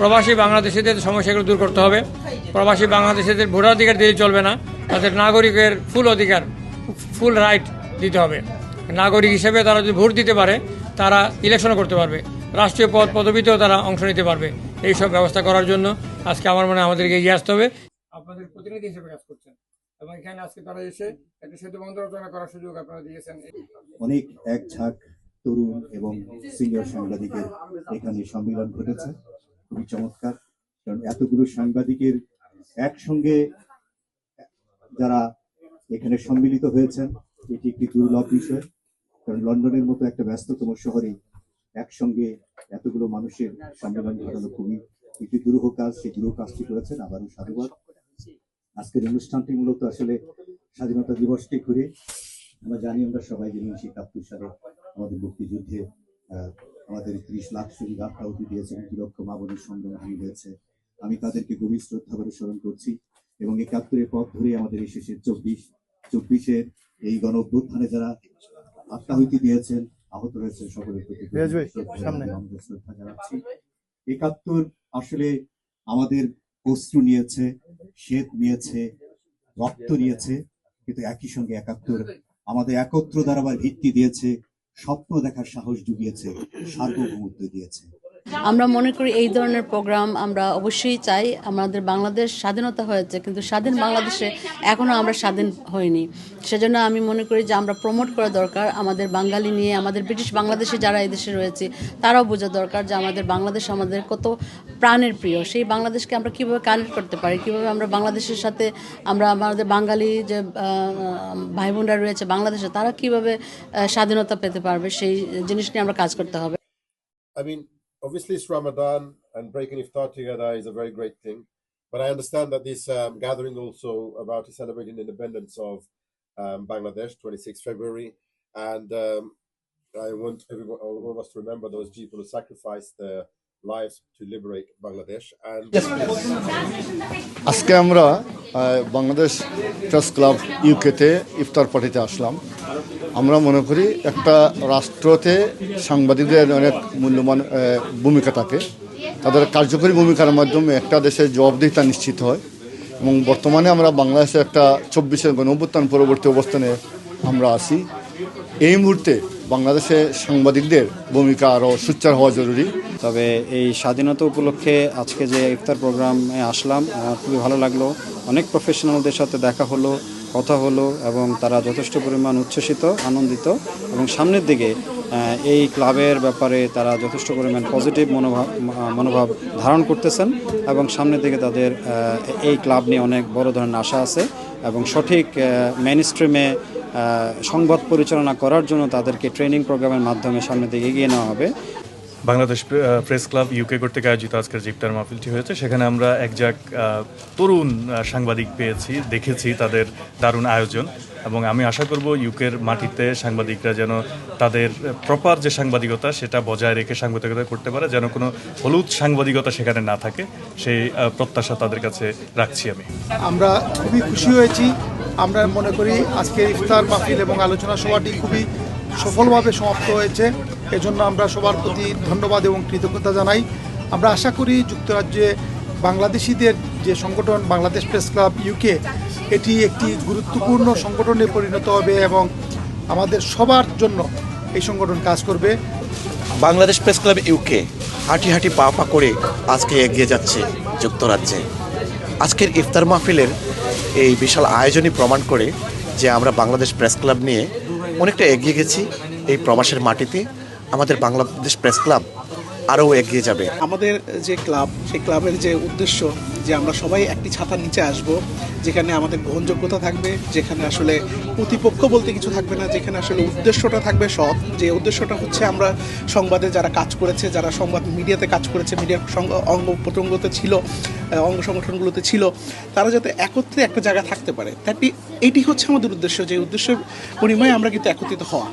প্রবাসী বাংলাদেশিদের সমস্যাগুলো দূর করতে হবে। প্রবাসী বাংলাদেশিদের ভোটাধিকার দিয়ে চলবে না। তাদের নাগরিকের ফুল অধিকার, ফুল রাইট দিতে হবে। নাগরিক হিসেবে তারা যদি ভোট দিতে পারে, তারা ইলেকশনও করতে পারবে। রাষ্ট্রীয় পদ পদবিতেও তারা অংশ নিতে পারবে। এই সব ব্যবস্থা করার জন্য আজকে আমার মনে আমাদেরকে এগিয়ে আসতে হবে। আপনাদের প্রতিনিধি হিসেবে কাজ করছেন। এবং এখানে আজকে তারা এসে একটা সেতু বন্ধ রচনা করার সুযোগ আপনারা দিয়েছেন। অনেক এক ঝাঁক তরুণ এবং সিনিয়র সাংবাদিকের এখানে সম্মেলন ঘটেছে। খুবই চমৎকার। কারণ এতগুলো সাংবাদিকের একসঙ্গে যারা এখানে সম্মিলিত হয়েছেন, এটি একটি দুর্লভ বিষয়। কারণ লন্ডনের মতো একটা ব্যস্ততম শহরে একসঙ্গে এতগুলো মানুষের সম্মেলন ঘটানো খুবই একটি দুরূহ কাজ। সেই দুরূহ কাজটি করেছেন, আবারও সাধুবাদ। আজকের অনুষ্ঠানটি মূলত আসলে স্বাধীনতা দিবসকে ঘুরে। আমরা জানি আমরা সবাই যে উনিশশো একাত্তর সালে আমাদের মুক্তিযুদ্ধে আমাদের ত্রিশ লাখ শহীদ আত্মাহুতি দিয়েছেন দুই লক্ষ মা বোনের হয়েছে? আমি তাদেরকে গভীর শ্রদ্ধা করে স্মরণ করছি এবং একাত্তরের পথ ধরে আমাদের এই শেষের চব্বিশ চব্বিশের এই গণ অভ্যুত্থানে যারা আত্মাহুতি দিয়েছেন আহত হয়েছেন সকলের প্রতি শ্রদ্ধা জানাচ্ছি। একাত্তর আসলে আমাদের অস্ত্র নিয়েছে শ্বেত নিয়েছে রক্ত নিয়েছে কিন্তু একই সঙ্গে একাত্তর আমাদের একত্র দাঁড়াবার ভিত্তি দিয়েছে স্বপ্ন দেখার সাহস জুগিয়েছে সার্বভৌমত্ব দিয়েছে। আমরা মনে করি এই ধরনের প্রোগ্রাম আমরা অবশ্যই চাই। আমাদের বাংলাদেশ স্বাধীনতা হয়েছে কিন্তু স্বাধীন বাংলাদেশে এখনও আমরা স্বাধীন হইনি। সেজন্য আমি মনে করি যে আমরা প্রমোট করা দরকার। আমাদের বাঙালি নিয়ে আমাদের ব্রিটিশ বাংলাদেশে যারা এই দেশে রয়েছে তারাও বোঝা দরকার যে আমাদের বাংলাদেশ আমাদের কত প্রাণের প্রিয়। সেই বাংলাদেশকে আমরা কীভাবে কানেক্ট করতে পারি কীভাবে আমরা বাংলাদেশের সাথে আমরা আমাদের বাঙালি যে ভাই বোনরা রয়েছে বাংলাদেশে তারা কীভাবে স্বাধীনতা পেতে পারবে সেই জিনিস নিয়ে আমরা কাজ করতে হবে। I mean, obviously it's Ramadan and breaking iftar together is a very great thing. But I understand that this um, gathering also about celebrating the independence of um, Bangladesh, 26 February, and um, I want everyone, all of us to remember those people who sacrificed their lives to liberate Bangladesh. And আজকে আমরা আহ, Bangladesh press club ইউকেতে ইফতার পার্টিতে আসলাম আমরা মনে করি একটা রাষ্ট্রতে সাংবাদিকদের অনেক মূল্যবান ভূমিকা থাকে। তাদের কার্যকরী ভূমিকার মাধ্যমে একটা দেশের জবাবদিহিতা নিশ্চিত হয় এবং বর্তমানে আমরা বাংলাদেশে একটা চব্বিশের গণঅভ্যুত্থান পরবর্তী অবস্থানে আমরা আছি। এই মুহূর্তে বাংলাদেশে সাংবাদিকদের ভূমিকা আরও সুচ্চার হওয়া জরুরি। তবে এই স্বাধীনতা উপলক্ষে আজকে যে ইফতার প্রোগ্রামে আসলাম খুবই ভালো লাগল। অনেক প্রফেশনালদের সাথে দেখা হলো। কথা হলো এবং তারা যথেষ্ট পরিমাণ উচ্ছ্বসিত, আনন্দিত এবং সামনের দিকে এই ক্লাবের ব্যাপারে তারা যথেষ্ট পরিমাণ পজিটিভ মনোভাব মনোভাব ধারণ করতেছেন এবং সামনের দিকে তাদের এই ক্লাব নিয়ে অনেক বড় ধরনের আশা আছে এবং সঠিক মেন স্ট্রিমে সংবাদ পরিচালনা করার জন্য তাদেরকে ট্রেনিং প্রোগ্রামের মাধ্যমে সামনের দিকে এগিয়ে নেওয়া হবে। বাংলাদেশ প্রে- প্রেস ক্লাব ইউকে কর্তৃক আয়োজিত আজকের ইফতার মাহফিলটি হয়েছে। সেখানে আমরা একজাক তরুণ সাংবাদিক পেয়েছি, দেখেছি তাদের দারুণ আয়োজন। এবং আমি আশা করব ইউকের মাটিতে সাংবাদিকরা যেন তাদের প্রপার যে সাংবাদিকতা, সেটা বজায় রেখে সাংবাদিকতা করতে পারে, যেন কোনো হলুদ সাংবাদিকতা সেখানে না থাকে। সেই প্রত্যাশা তাদের কাছে রাখছি আমি। আমরা খুবই খুশি হয়েছি। আমরা মনে করি আজকের ইফতার মাহফিল এবং আলোচনা সভাটি খুবই সফলভাবে সমাপ্ত হয়েছে। এজন্য আমরা সবার প্রতি ধন্যবাদ এবং কৃতজ্ঞতা জানাই। আমরা আশা করি যুক্তরাজ্যে বাংলাদেশিদের যে সংগঠন বাংলাদেশ প্রেস ক্লাব ইউকে এটি একটি গুরুত্বপূর্ণ সংগঠনে পরিণত হবে এবং আমাদের সবার জন্য এই সংগঠন কাজ করবে। বাংলাদেশ প্রেস ক্লাব ইউকে হাঁটি হাঁটি পা পা করে আজকে এগিয়ে যাচ্ছে যুক্তরাজ্যে। আজকের ইফতার মাহফিলের এই বিশাল আয়োজনই প্রমাণ করে যে আমরা বাংলাদেশ প্রেস ক্লাব নিয়ে অনেকটা এগিয়ে গেছি এই প্রবাসের মাটিতে। আমাদের বাংলাদেশ প্রেস ক্লাব আরও এগিয়ে যাবে। আমাদের যে ক্লাব, সেই ক্লাবের যে উদ্দেশ্য যে আমরা সবাই একটি ছাতার নিচে আসব, যেখানে আমাদের গ্রহণযোগ্যতা থাকবে, যেখানে আসলে প্রতিপক্ষ বলতে কিছু থাকবে না, যেখানে আসলে উদ্দেশ্যটা থাকবে সৎ। যে উদ্দেশ্যটা হচ্ছে আমরা সংবাদে যারা কাজ করেছে, যারা সংবাদ মিডিয়াতে কাজ করেছে মিডিয়ার অঙ্গ প্রত্যঙ্গতে ছিল অঙ্গ সংগঠনগুলোতে ছিল, তারা যাতে একত্রে একটা জায়গা থাকতে পারে। তাই এইটি হচ্ছে আমাদের উদ্দেশ্য, যে উদ্দেশ্যের পরিমাণে আমরা কিন্তু একত্রিত হওয়া।